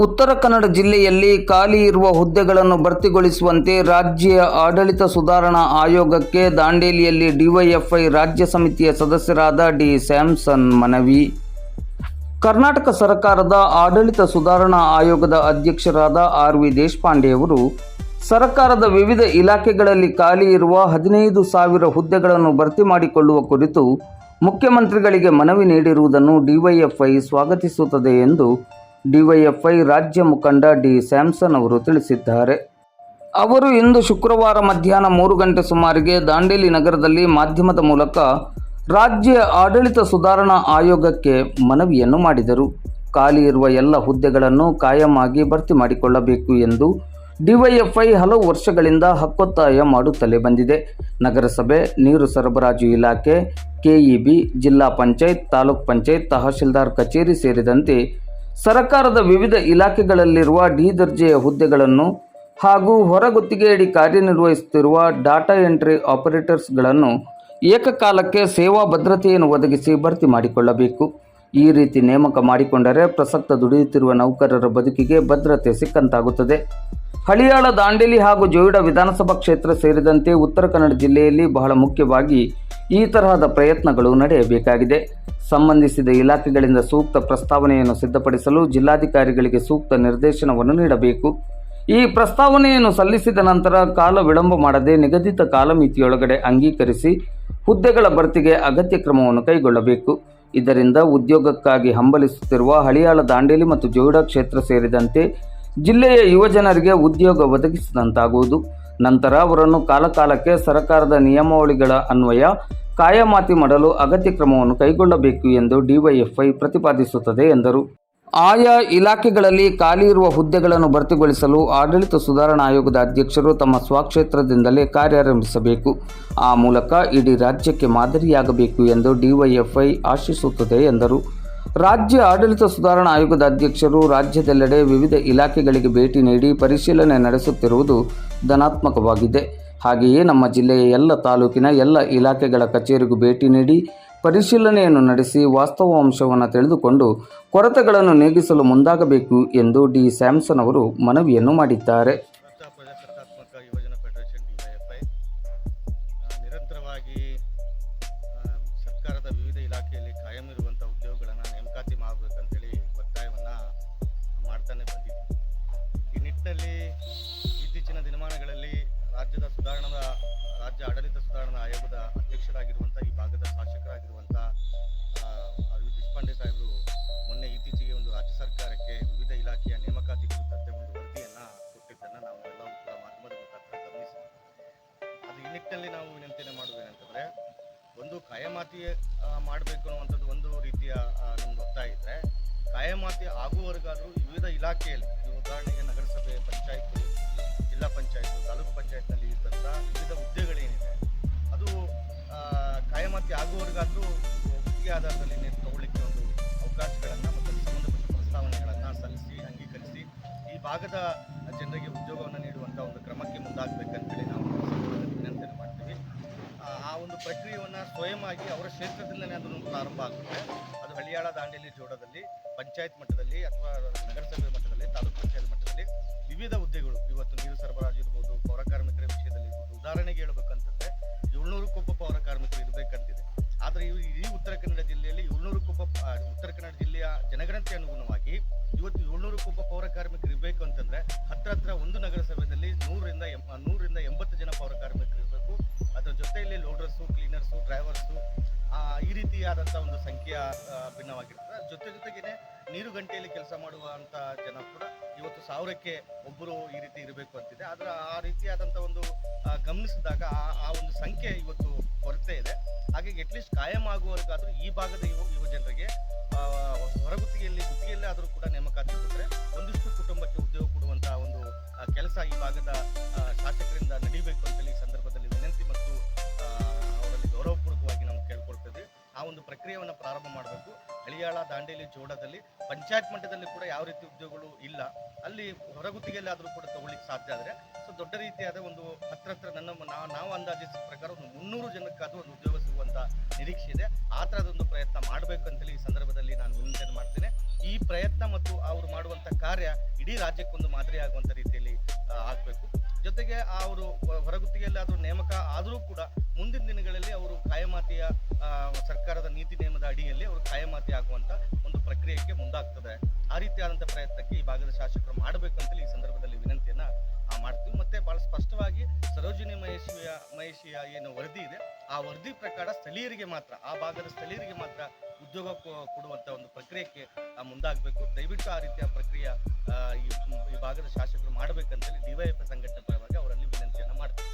ಉತ್ತರ ಕನ್ನಡ ಜಿಲ್ಲೆಯಲ್ಲಿ ಖಾಲಿ ಇರುವ ಹುದ್ದೆಗಳನ್ನು ಭರ್ತಿಗೊಳಿಸುವಂತೆ ರಾಜ್ಯ ಆಡಳಿತ ಸುಧಾರಣಾ ಆಯೋಗಕ್ಕೆ ದಾಂಡೇಲಿಯಲ್ಲಿ ಡಿವೈಎಫ್ಐ ರಾಜ್ಯ ಸಮಿತಿಯ ಸದಸ್ಯರಾದ ಡಿ ಸ್ಯಾಮ್ಸನ್ ಮನವಿ. ಕರ್ನಾಟಕ ಸರ್ಕಾರದ ಆಡಳಿತ ಸುಧಾರಣಾ ಆಯೋಗದ ಅಧ್ಯಕ್ಷರಾದ ಆರ್ ವಿ ದೇಶಪಾಂಡೆಯವರು ಸರ್ಕಾರದ ವಿವಿಧ ಇಲಾಖೆಗಳಲ್ಲಿ ಖಾಲಿ ಇರುವ ಹದಿನೈದು ಸಾವಿರ ಹುದ್ದೆಗಳನ್ನು ಭರ್ತಿ ಮಾಡಿಕೊಳ್ಳುವ ಕುರಿತು ಮುಖ್ಯಮಂತ್ರಿಗಳಿಗೆ ಮನವಿ ನೀಡಿರುವುದನ್ನು ಡಿವೈಎಫ್ಐ ಸ್ವಾಗತಿಸುತ್ತದೆ ಎಂದು ಡಿವೈಎಫ್ಐ ರಾಜ್ಯ ಮುಖಂಡ ಡಿ ಸ್ಯಾಮ್ಸನ್ ಅವರು ತಿಳಿಸಿದ್ದಾರೆ. ಅವರು ಇಂದು ಶುಕ್ರವಾರ ಮಧ್ಯಾಹ್ನ ಮೂರು ಗಂಟೆ ಸುಮಾರಿಗೆ ದಾಂಡೇಲಿ ನಗರದಲ್ಲಿ ಮಾಧ್ಯಮದ ಮೂಲಕ ರಾಜ್ಯ ಆಡಳಿತ ಸುಧಾರಣಾ ಆಯೋಗಕ್ಕೆ ಮನವಿಯನ್ನು ಮಾಡಿದರು. ಖಾಲಿ ಇರುವ ಎಲ್ಲ ಹುದ್ದೆಗಳನ್ನು ಕಾಯಂ ಆಗಿ ಭರ್ತಿ ಮಾಡಿಕೊಳ್ಳಬೇಕು ಎಂದು ಡಿವೈಎಫ್ಐ ಹಲವು ವರ್ಷಗಳಿಂದ ಹಕ್ಕೊತ್ತಾಯ ಮಾಡುತ್ತಲೇ ಬಂದಿದೆ. ನಗರಸಭೆ, ನೀರು ಸರಬರಾಜು ಇಲಾಖೆ, ಕೆಇಬಿ, ಜಿಲ್ಲಾ ಪಂಚಾಯತ್, ತಾಲೂಕ್ ಪಂಚಾಯತ್, ತಹಶೀಲ್ದಾರ್ ಕಚೇರಿ ಸೇರಿದಂತೆ ಸರ್ಕಾರದ ವಿವಿಧ ಇಲಾಖೆಗಳಲ್ಲಿರುವ ಡಿ ದರ್ಜೆಯ ಹುದ್ದೆಗಳನ್ನು ಹಾಗೂ ಹೊರಗುತ್ತಿಗೆಯಡಿ ಕಾರ್ಯನಿರ್ವಹಿಸುತ್ತಿರುವ ಡಾಟಾ ಎಂಟ್ರಿ ಆಪರೇಟರ್ಸ್ಗಳನ್ನು ಏಕಕಾಲಕ್ಕೆ ಸೇವಾ ಭದ್ರತೆಯನ್ನು ಒದಗಿಸಿ ಭರ್ತಿ ಮಾಡಿಕೊಳ್ಳಬೇಕು. ಈ ರೀತಿ ನೇಮಕ ಮಾಡಿಕೊಂಡರೆ ಪ್ರಸಕ್ತ ದುಡಿಯುತ್ತಿರುವ ನೌಕರರ ಬದುಕಿಗೆ ಭದ್ರತೆ ಸಿಕ್ಕಂತಾಗುತ್ತದೆ. ಹಳಿಯಾಳ, ದಾಂಡೇಲಿ ಹಾಗೂ ಜೋಯಿಡಾ ವಿಧಾನಸಭಾ ಕ್ಷೇತ್ರ ಸೇರಿದಂತೆ ಉತ್ತರ ಕನ್ನಡ ಜಿಲ್ಲೆಯಲ್ಲಿ ಬಹಳ ಮುಖ್ಯವಾಗಿ ಈ ತರಹದ ಪ್ರಯತ್ನಗಳು ನಡೆಯಬೇಕಾಗಿದೆ. ಸಂಬಂಧಿಸಿದ ಇಲಾಖೆಗಳಿಂದ ಸೂಕ್ತ ಪ್ರಸ್ತಾವನೆಯನ್ನು ಸಿದ್ಧಪಡಿಸಲು ಜಿಲ್ಲಾಧಿಕಾರಿಗಳಿಗೆ ಸೂಕ್ತ ನಿರ್ದೇಶನವನ್ನು ನೀಡಬೇಕು. ಈ ಪ್ರಸ್ತಾವನೆಯನ್ನು ಸಲ್ಲಿಸಿದ ನಂತರ ಕಾಲ ವಿಳಂಬ ಮಾಡದೆ ನಿಗದಿತ ಕಾಲಮಿತಿಯೊಳಗಡೆ ಅಂಗೀಕರಿಸಿ ಹುದ್ದೆಗಳ ಭರ್ತಿಗೆ ಅಗತ್ಯ ಕ್ರಮವನ್ನು ಕೈಗೊಳ್ಳಬೇಕು. ಇದರಿಂದ ಉದ್ಯೋಗಕ್ಕಾಗಿ ಹಂಬಲಿಸುತ್ತಿರುವ ಹಳಿಯಾಳ ದಾಂಡೇಲಿ ಮತ್ತು ಜೋಯಿಡಾ ಕ್ಷೇತ್ರ ಸೇರಿದಂತೆ ಜಿಲ್ಲೆಯ ಯುವಜನರಿಗೆ ಉದ್ಯೋಗ ಒದಗಿಸಿದಂತಾಗುವುದು. ನಂತರ ಅವರನ್ನು ಕಾಲಕಾಲಕ್ಕೆ ಸರ್ಕಾರದ ನಿಯಮಾವಳಿಗಳ ಅನ್ವಯ ಕಾಯಮಾತಿ ಮಾಡಲು ಅಗತ್ಯ ಕ್ರಮವನ್ನು ಕೈಗೊಳ್ಳಬೇಕು ಎಂದು ಡಿವೈಎಫ್ಐ ಪ್ರತಿಪಾದಿಸುತ್ತದೆ ಎಂದರು. ಆಯಾ ಇಲಾಖೆಗಳಲ್ಲಿ ಖಾಲಿ ಇರುವ ಹುದ್ದೆಗಳನ್ನು ಭರ್ತಿಗೊಳಿಸಲು ಆಡಳಿತ ಸುಧಾರಣಾ ಆಯೋಗದ ಅಧ್ಯಕ್ಷರು ತಮ್ಮ ಸ್ವಕ್ಷೇತ್ರದಿಂದಲೇ ಕಾರ್ಯಾರಂಭಿಸಬೇಕು. ಆ ಮೂಲಕ ಇಡೀ ರಾಜ್ಯಕ್ಕೆ ಮಾದರಿಯಾಗಬೇಕು ಎಂದು ಡಿವೈಎಫ್ಐ ಆಶಿಸುತ್ತದೆ ಎಂದರು. ರಾಜ್ಯ ಆಡಳಿತ ಸುಧಾರಣಾ ಆಯೋಗದ ಅಧ್ಯಕ್ಷರು ರಾಜ್ಯದೆಲ್ಲೆಡೆ ವಿವಿಧ ಇಲಾಖೆಗಳಿಗೆ ಭೇಟಿ ನೀಡಿ ಪರಿಶೀಲನೆ ನಡೆಸುತ್ತಿರುವುದು ಧನಾತ್ಮಕವಾಗಿದೆ. ಹಾಗೆಯೇ ನಮ್ಮ ಜಿಲ್ಲೆಯ ಎಲ್ಲ ತಾಲೂಕಿನ ಎಲ್ಲ ಇಲಾಖೆಗಳ ಕಚೇರಿಗೂ ಭೇಟಿ ನೀಡಿ ಪರಿಶೀಲನೆಯನ್ನು ನಡೆಸಿ ವಾಸ್ತವಾಂಶವನ್ನು ತಿಳಿದುಕೊಂಡು ಕೊರತೆಗಳನ್ನು ನೀಗಿಸಲು ಮುಂದಾಗಬೇಕು ಎಂದು ಡಿ ಸ್ಯಾಮ್ಸನ್ ಅವರು ಮನವಿಯನ್ನು ಮಾಡಿದ್ದಾರೆ. ನಿರಂತರವಾಗಿ ಸರ್ಕಾರದ ವಿವಿಧ ಮಾಡ್ತಾನೆ ಬಂದಿದೆ. ಈ ನಿಟ್ಟಿನಲ್ಲಿ ಕಾಯಮಾತಿ ಮಾಡಬೇಕು ಅನ್ನುವಂಥದ್ದು ಒಂದು ರೀತಿಯ ನಮ್ಗೆ ನಮ್ದು ಒತ್ತಾಯ ಇದ್ದರೆ ಕಾಯಮಾತಿ ಆಗುವವರೆಗಾದರೂ ವಿವಿಧ ಇಲಾಖೆಯಲ್ಲಿ ಉದಾಹರಣೆಗೆ ನಗರಸಭೆ ಪಂಚಾಯತ್ ಜಿಲ್ಲಾ ಪಂಚಾಯತ್ ತಾಲೂಕು ಪಂಚಾಯತ್ನಲ್ಲಿ ಇದ್ದಂಥ ವಿವಿಧ ಹುದ್ದೆಗಳೇನಿದೆ, ಅದು ಕಾಯಮಾತಿ ಆಗುವವರೆಗಾದರೂ ಗುತ್ತಿಗೆ ಆಧಾರದಲ್ಲಿ ನೀರು ತಗೊಳ್ಳಿಕ್ಕೆ ಒಂದು ಅವಕಾಶಗಳನ್ನು ಮತ್ತು ಸಂಬಂಧಪಟ್ಟ ಪ್ರಸ್ತಾವನೆಗಳನ್ನು ಸಲ್ಲಿಸಿ, ಅಂಗೀಕರಿಸಿ, ಈ ಭಾಗದ ಜನರಿಗೆ ಉದ್ಯೋಗವನ್ನು ನೀಡುವಂಥ ಒಂದು ಕ್ರಮಕ್ಕೆ ಮುಂದಾಗಬೇಕಂತೇಳಿ ಒಂದು ಪ್ರಕ್ರಿಯೆಯನ್ನು ಸ್ವಯಂವಾಗಿ ಅವರ ಕ್ಷೇತ್ರದಿಂದಲೇ ಅದನ್ನು ಪ್ರಾರಂಭ ಆಗುತ್ತೆ. ಅದು ಹಳಿಯಾಳ ದಾಂಡೇಲಿ ಜೋಡದಲ್ಲಿ ಪಂಚಾಯತ್ ಮಟ್ಟದಲ್ಲಿ ಅಥವಾ ನಗರಸಭೆ ಮಟ್ಟದಲ್ಲಿ ತಾಲೂಕು ಪಂಚಾಯತ್ ಮಟ್ಟದಲ್ಲಿ ವಿವಿಧ ಹುದ್ದೆಗಳು ಇವತ್ತು ನೀರು ಸರಬರಾಜು ಇರ್ಬೋದು ಪೌರ ಕಾರ್ಮಿಕರ ವಿಷಯದಲ್ಲಿ ಇರ್ಬೋದು. ಉದಾಹರಣೆಗೆ ಹೇಳ್ಬೇಕಂತಂದ್ರೆ ಏಳ್ನೂರಕ್ಕೊಬ್ಬ ಪೌರ ಕಾರ್ಮಿಕರು ಇರಬೇಕಂತಿದೆ. ಆದರೆ ಇವು ಇಡೀ ಉತ್ತರ ಕನ್ನಡ ಜಿಲ್ಲೆಯಲ್ಲಿ ಏಳ್ನೂರಕ್ಕೊಬ್ಬ ಆ, ಉತ್ತರ ಕನ್ನಡ ಜಿಲ್ಲೆಯ ಜನಗಣತಿ ಅನುಗುಣವಾಗಿ ಇವತ್ತು ಏಳ್ನೂರಕ್ಕೊಬ್ಬ ಪೌರ ಕಾರ್ಮಿಕರು ಇರಬೇಕು ಅಂತಂದ್ರೆ ಹತ್ರ ಹತ್ರ ಒಂದು ನಗರಸಭೆಯಲ್ಲಿ ನೂರರಿಂದ ಎಂ ನೂರರಿಂದ ರೀತಿಯಾದಂಥ ಒಂದು ಸಂಖ್ಯೆಯ ಭಿನ್ನವಾಗಿರ್ತದೆ. ಜೊತೆ ಜೊತೆಗೇನೆ ನೀರು ಗಂಟೆಯಲ್ಲಿ ಕೆಲಸ ಮಾಡುವಂಥ ಜನ ಕೂಡ ಇವತ್ತು ಸಾವಿರಕ್ಕೆ ಒಬ್ಬರು ಈ ರೀತಿ ಇರಬೇಕು ಅಂತಿದೆ. ಆದರೆ ಆ ರೀತಿಯಾದಂಥ ಒಂದು ಗಮನಿಸಿದಾಗ ಆ ಒಂದು ಸಂಖ್ಯೆ ಇವತ್ತು ಕೊರತೆ ಇದೆ. ಹಾಗಾಗಿ ಅಟ್ಲೀಸ್ಟ್ ಕಾಯಂ ಆಗುವವರೆಗಾದರೂ ಈ ಭಾಗದ ಯುವ ಯುವ ಜನರಿಗೆ ಹೊರಗುತ್ತಿಗೆಯಲ್ಲಿ, ಗುತ್ತಿಗೆಯಲ್ಲಿ ಆದರೂ ಕೂಡ ನೇಮಕಾತಿ ಕೊಟ್ಟರೆ ಒಂದಿಷ್ಟು ಕುಟುಂಬಕ್ಕೆ ಉದ್ಯೋಗ ಕೊಡುವಂಥ ಒಂದು ಕೆಲಸ ಈ ಭಾಗದ ಶಾಸಕರಿಂದ ನಡೀಬೇಕು ಅಂತೇಳಿ ಈ ಸಂದರ್ಭದಲ್ಲಿ ವಿನಂತಿ ಮತ್ತು ಆ, ಗೌರವಪೂರ್ವಕವಾಗಿ ನಾವು ಕೇಳ್ಕೊಳ್ತೇವೆ ಆ ಒಂದು ಪ್ರಕ್ರಿಯೆಯನ್ನು ಪ್ರಾರಂಭ ಮಾಡಬೇಕು. ಹಳಿಯಾಳ ದಾಂಡೇಲಿ ಜೋಡದಲ್ಲಿ ಪಂಚಾಯತ್ ಮಟ್ಟದಲ್ಲಿ ಕೂಡ ಯಾವ ರೀತಿ ಉದ್ಯೋಗಗಳು ಇಲ್ಲ. ಅಲ್ಲಿ ಹೊರಗುತ್ತಿಗೆಯಲ್ಲಿ ಆದರೂ ಕೂಡ ತಗೊಳ್ಳಿಕ್ಕೆ ಸಾಧ್ಯ ಆದರೆ ಸೊ ದೊಡ್ಡ ರೀತಿಯಾದ ಒಂದು ಹತ್ರ ಹತ್ರ ನನ್ನ ನಾವು ನಾವು ಅಂದಾಜಿಸಿದ ಪ್ರಕಾರ ಒಂದು ಮುನ್ನೂರು ಜನಕ್ಕಾದ್ರೂ ಒಂದು ಉದ್ಯೋಗ ಸಿಗುವಂಥ ನಿರೀಕ್ಷೆ ಇದೆ. ಆ ಥರದೊಂದು ಪ್ರಯತ್ನ ಮಾಡಬೇಕು ಅಂತೇಳಿ ಈ ಸಂದರ್ಭದಲ್ಲಿ ನಾನು ವಿನಂತಿಯನ್ನು ಮಾಡ್ತೇನೆ. ಈ ಪ್ರಯತ್ನ ಮತ್ತು ಅವರು ಮಾಡುವಂಥ ಕಾರ್ಯ ಇಡೀ ರಾಜ್ಯಕ್ಕೊಂದು ಮಾದರಿ ಆಗುವಂತ ರೀತಿಯಲ್ಲಿ ಆಗಬೇಕು. ಜೊತೆಗೆ ಅವರು ಹೊರಗುತ್ತಿಗೆಯಲ್ಲಿ ಆದರೂ ನೇಮಕ ಆದರೂ ಕೂಡ ಮುಂದಿನ ದಿನಗಳಲ್ಲಿ ಅವರು ಕಾಯಮಾತಿಯ ಸರ್ಕಾರದ ನೀತಿ ನಿಯಮದ ಅಡಿಯಲ್ಲಿ ಅವರು ಕಾಯಮಾತಿ ಆಗುವಂತ ಒಂದು ಪ್ರಕ್ರಿಯೆಗೆ ಮುಂದಾಗ್ತದೆ. ಆ ರೀತಿಯಾದಂಥ ಪ್ರಯತ್ನಕ್ಕೆ ಈ ಭಾಗದ ಶಾಸಕರು ಮಾಡಬೇಕಂತೇಳಿ ಈ ಸಂದರ್ಭದಲ್ಲಿ ವಿನಂತಿಯನ್ನ ಆ, ಮಾಡ್ತೀವಿ. ಮತ್ತೆ ಬಹಳ ಸ್ಪಷ್ಟವಾಗಿ ಸರೋಜಿನಿ ಮಹೇಶಿಯ ಮಹೇಶಿಯ ಏನು ವರದಿ ಇದೆ ಆ ವರದಿ ಪ್ರಕಾರ ಸ್ಥಳೀಯರಿಗೆ ಮಾತ್ರ ಆ ಭಾಗದ ಸ್ಥಳೀಯರಿಗೆ ಮಾತ್ರ ಉದ್ಯೋಗ ಕೊಡುವಂಥ ಒಂದು ಪ್ರಕ್ರಿಯೆಗೆ ಮುಂದಾಗಬೇಕು. ದಯವಿಟ್ಟು ಆ ರೀತಿಯ ಪ್ರಕ್ರಿಯೆ ಈ ಭಾಗದ ಶಾಸಕರು ಮಾಡಬೇಕಂತೇಳಿ ಡಿವೈಎಫ್ ಸಂಘಟನೆ ಪರವಾಗಿ ಅವರಲ್ಲಿ ವಿನಂತಿಯನ್ನು ಮಾಡ್ತೀವಿ.